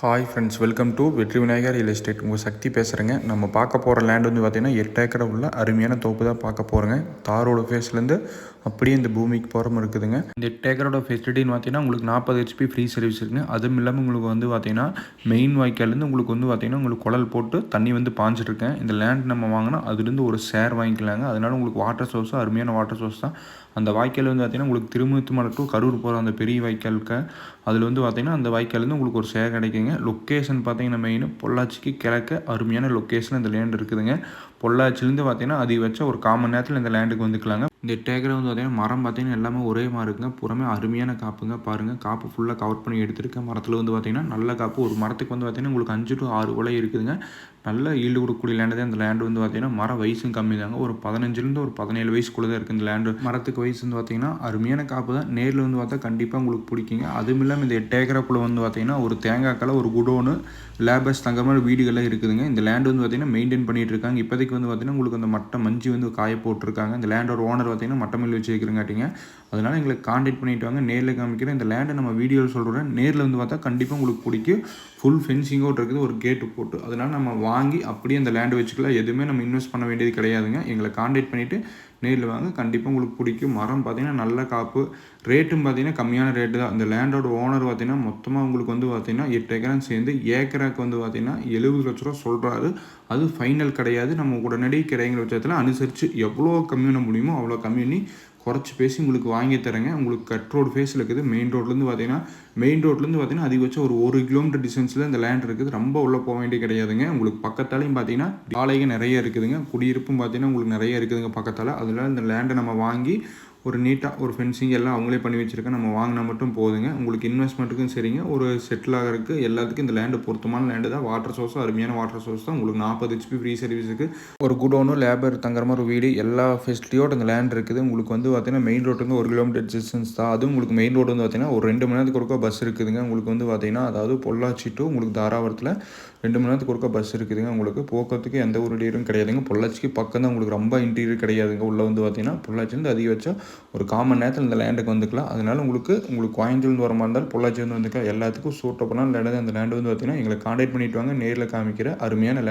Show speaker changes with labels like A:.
A: Hi friends welcome to வெற்றி Vinayagar real estate உங்கள் சக்தி பேசுகிறேங்க நம்ம பார்க்க போகிற லேண்ட் வந்து பார்த்திங்கன்னா எட்டு ஏக்கரை உள்ள அருமையான தோப்பு தான் பார்க்க போகிறேங்க தாரோட ஃபேஸ்லேருந்து அப்படியே இந்த பூமிக்கு போகிற மாதிரி இருக்குதுங்க. இந்த எட்டு ஏக்கரோட ஃபெசிலிட்டின்னு பார்த்தீங்கன்னா உங்களுக்கு நாற்பது ஹெச்பி ஃப்ரீ சர்வீஸ் இருக்குங்க. அதுவும் இல்லாமல் உங்களுக்கு வந்து பார்த்தீங்கன்னா மெயின் வாய்க்கால்லேருந்து உங்களுக்கு வந்து பார்த்தீங்கன்னா உங்களுக்கு குழல் போட்டு தண்ணி வந்து பாஞ்சிட்ருக்கேன் இந்த லேண்ட் நம்ம வாங்கினா அதுலேருந்து ஒரு ஷேர் வாங்கிக்கலாங்க. அதனால உங்களுக்கு வாட்டர் சோர்ஸும் அருமையான வாட்டர் சோர்ஸ் தான். அந்த வாய்க்கால் வந்து பார்த்திங்கன்னா உங்களுக்கு திருமூத்து மலை டு கரூர் போகிற அந்த பெரிய வாய்க்காலுக்கு அதில் வந்து பார்த்திங்கன்னா அந்த வாய்க்கால்லேருந்து உங்களுக்கு ஒரு ஷேர் கிடைக்குங்க. லொக்கேஷன் பார்த்தீங்கன்னா மெயின் பொள்ளாச்சிக்கு கிழக்க அருமையான லொக்கேஷன் இந்த லேண்ட் இருக்குதுங்க. பொள்ளாச்சிலேருந்து பார்த்தீங்கன்னா அதிகபட்சம் ஒரு காமன் நேரத்தில் இந்த லேண்டுக்கு வந்துக்கலாங்க. இந்த டேக்கரை வந்து பார்த்தீங்கன்னா மரம் பார்த்தீங்கன்னா எல்லாமே ஒரே மாதிரி இருக்குங்க. புறமே அருமையான காப்புங்க. பாருங்கள் காப்பு ஃபுல்லாக கவர் பண்ணி எடுத்துருக்கேன் மரத்தில் வந்து பார்த்தீங்கன்னா நல்ல காப்பு. ஒரு மரத்துக்கு வந்து பார்த்தீங்கன்னா உங்களுக்கு அஞ்சு டு ஆறு உலை இருக்குதுங்க. நல்ல ஈல்டு கொடுக்கக்கூடிய லேண்டு தான் இந்த லேண்டு வந்து பார்த்தீங்கன்னா மர வயசும் கம்மி தாங்க ஒரு பதினஞ்சுலேருந்து ஒரு பதினேழு வயசுக்குள்ளே தான் இருக்குது இந்த லேண்டு மரத்துக்கு வயசு வந்து பார்த்தீங்கன்னா அருமையான காப்பு தான். நேரில் வந்து பார்த்தா கண்டிப்பாக உங்களுக்கு பிடிக்குங்க. அதுவும் இல்லாமல் இந்த எட்டு வந்து பார்த்தீங்கன்னா ஒரு தேங்காய்க்கால ஒரு குடோனு லேபர்ஸ் தங்குற மாதிரி வீடுகள்லாம் இருக்குதுங்க. இந்த லேண்ட் வந்து பார்த்தீங்கன்னா மெயின்டைன் பண்ணிட்டு இருக்காங்க. இப்போதைக்கு வந்து பார்த்தீங்கன்னா உங்களுக்கு அந்த மட்டை மஞ்சி வந்து காய போட்டிருக்காங்க. இந்த லேண்டோட ஓனர் பார்த்தீங்கன்னா மட்டமில் வச்சு வைக்கிறங்காட்டிங்க. அதனால் எங்களுக்கு காண்டாக்ட் பண்ணிவிட்டு வாங்க. நேரில் காமிக்கிறேன். இந்த லேண்டை நம்ம வீடியோவில் சொல்கிறேன் நேரில் வந்து பார்த்தா கண்டிப்பாக உங்களுக்கு பிடிக்கும். ஃபுல் ஃபென்சிங்கோடு இருக்குது. ஒரு கேட்டு போட்டு. அதனால் நம்ம வாங்கி அப்படியே அந்த லேண்டு வச்சுக்கலாம். எதுவுமே நம்ம இன்வெஸ்ட் பண்ண வேண்டியது கிடையாதுங்க. எங்களை காண்டாக்ட் பண்ணிவிட்டு நேரில் வாங்க. கண்டிப்பாக உங்களுக்கு பிடிக்கும். மரம் பார்த்தீங்கன்னா நல்ல காப்பு. ரேட்டும் பார்த்தீங்கன்னா கம்மியான ரேட்டு தான். இந்த லேண்டோட ஓனர் பார்த்தீங்கன்னா மொத்தமாக உங்களுக்கு வந்து பார்த்தீங்கன்னா எட்டு ஏக்கரம் சேர்ந்து ஏக்கராக்கு வந்து பார்த்தீங்கன்னா எழுபது லட்ச ரூபா சொல்கிறாரு அது ஃபைனல் கிடையாது. நம்ம உடனடி கிடைங்கிற பட்சத்தில் அனுசரித்து எவ்வளோ கம்மி பண்ண முடியுமோ அவ்வளோ கம்மி பண்ணி குறைச்சி பேசி உங்களுக்கு வாங்கி தரேங்க. உங்களுக்கு கட் ரோடு ஃபேஸில் இருக்குது. மெயின் ரோட்லேருந்து பார்த்தீங்கன்னா மெயின் ரோட்லேருந்து பார்த்தீங்கன்னா அதிகபட்சம் ஒரு ஒரு கிலோமீட்டர் டிஸ்டன்ஸில் இந்த லேண்ட் இருக்குது. ரொம்ப உள்ளே போக வேண்டிய கிடையாதுங்க. உங்களுக்கு பக்கத்தாலையும் பார்த்தீங்கன்னா ஆலைகள் நிறைய இருக்குதுங்க. குடியிருப்பும் பார்த்தீங்கன்னா உங்களுக்கு நிறைய இருக்குதுங்க பக்கத்தால். அதில் இந்த லேண்டை நம்ம வாங்கி ஒரு நீட்டாக ஒரு ஃபென்சிங் எல்லாம் அவங்களே பண்ணி வச்சுருக்கேன். நம்ம வாங்கினா மட்டும் போதுங்க. உங்களுக்கு இன்வெஸ்ட்மெண்ட்டுக்கும் சரிங்க. ஒரு செட்டில் ஆகிறதுக்கு எல்லாத்துக்கும் இந்த லேண்டு பொருத்தமான லேண்டு தான். வாட்டர் சோர்ஸும் அருமையான வாட்டர் சோர்ஸ் தான். உங்களுக்கு நாற்பது ஹெச்பி ஃப்ரீ சர்வீஸுக்கு ஒரு குடோனு லேபர் தங்குற மாதிரி ஒரு வீடு எல்லா ஃபெசிலிட்டியோட இந்த லேண்ட் இருக்குது. உங்களுக்கு வந்து பார்த்தீங்கன்னா மெயின் ரோட்டுங்க ஒரு கிலோமீட்டர் டிஸ்டன்ஸ் தான். அதுவும் உங்களுக்கு மெயின் ரோடு வந்து பார்த்தீங்கன்னா ஒரு ரெண்டு மணி நேரத்துக்கு ஒருக்கா பஸ் இருக்குதுங்க. உங்களுக்கு வந்து பார்த்தீங்கன்னா அதாவது பொள்ளாச்சி டு உங்களுக்கு தாராபுரத்தில் ரெண்டு மணி நேரத்துக்கு ஒருக்கா பஸ் இருக்குதுங்க. உங்களுக்கு போக்குவரத்துக்கு எந்த ஒரு இடையூறும் கிடையாதுங்க. பொள்ளாச்சிக்கு பக்கம் தான் உங்களுக்கு ரொம்ப இன்டீரியர் கிடையாதுங்க. உள்ளே வந்து பார்த்தீங்கன்னா பொள்ளாச்சிலேருந்து அதிகபட்சம் ஒரு காமன் நேரத்தில் இந்த லேண்டுக்கு வந்துக்கலாம். அதனால உங்களுக்கு உங்களுக்கு கோயம்புத்தூர்லேருந்து வர மாதிரி இருந்தாலும் பொள்ளாச்சி வந்து வந்துக்கலாம். எல்லாத்துக்கும் சூட்டப்படான லேண்டு அந்த லேண்டு வந்து பார்த்தீங்கன்னா எங்களை காண்டாக்ட் பண்ணிட்டு வாங்க. நேரில் காமிக்கிற அருமையான லேண்ட்